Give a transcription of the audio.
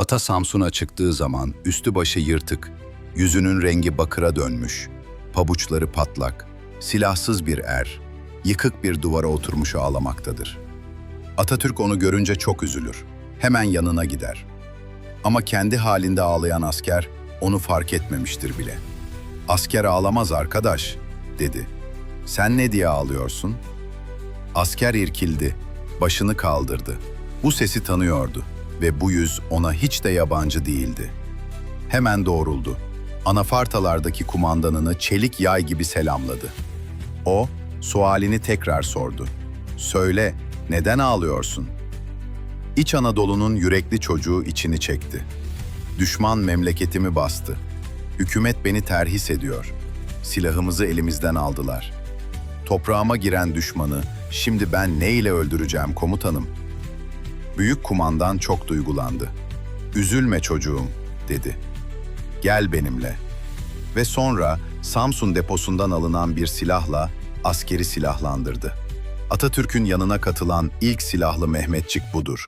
Ata Samsun'a çıktığı zaman üstü başı yırtık, yüzünün rengi bakıra dönmüş, pabuçları patlak, silahsız bir er, yıkık bir duvara oturmuş ağlamaktadır. Atatürk onu görünce çok üzülür. Hemen yanına gider. Ama kendi halinde ağlayan asker onu fark etmemiştir bile. Asker ağlamaz arkadaş, dedi. Sen ne diye ağlıyorsun? Asker irkildi, başını kaldırdı. Bu sesi tanıyordu ve bu yüz ona hiç de yabancı değildi. Hemen doğruldu. Anafartalardaki kumandanını çelik yay gibi selamladı. O, sualini tekrar sordu. Söyle, neden ağlıyorsun? İç Anadolu'nun yürekli çocuğu içini çekti. Düşman memleketimi bastı. Hükümet beni terhis ediyor. Silahımızı elimizden aldılar. Toprağıma giren düşmanı şimdi ben ne ile öldüreceğim komutanım? Büyük kumandan çok duygulandı. Üzülme çocuğum, dedi. Gel benimle. Ve sonra Samsun deposundan alınan bir silahla askeri silahlandırdı. Atatürk'ün yanına katılan ilk silahlı Mehmetçik budur.